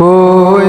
ওই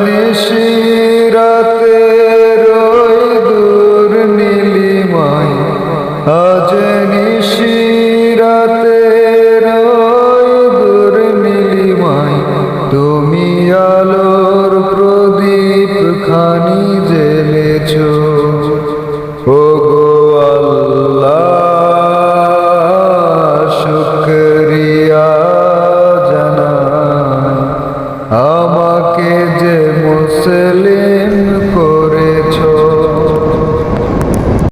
हम के मुस्लिम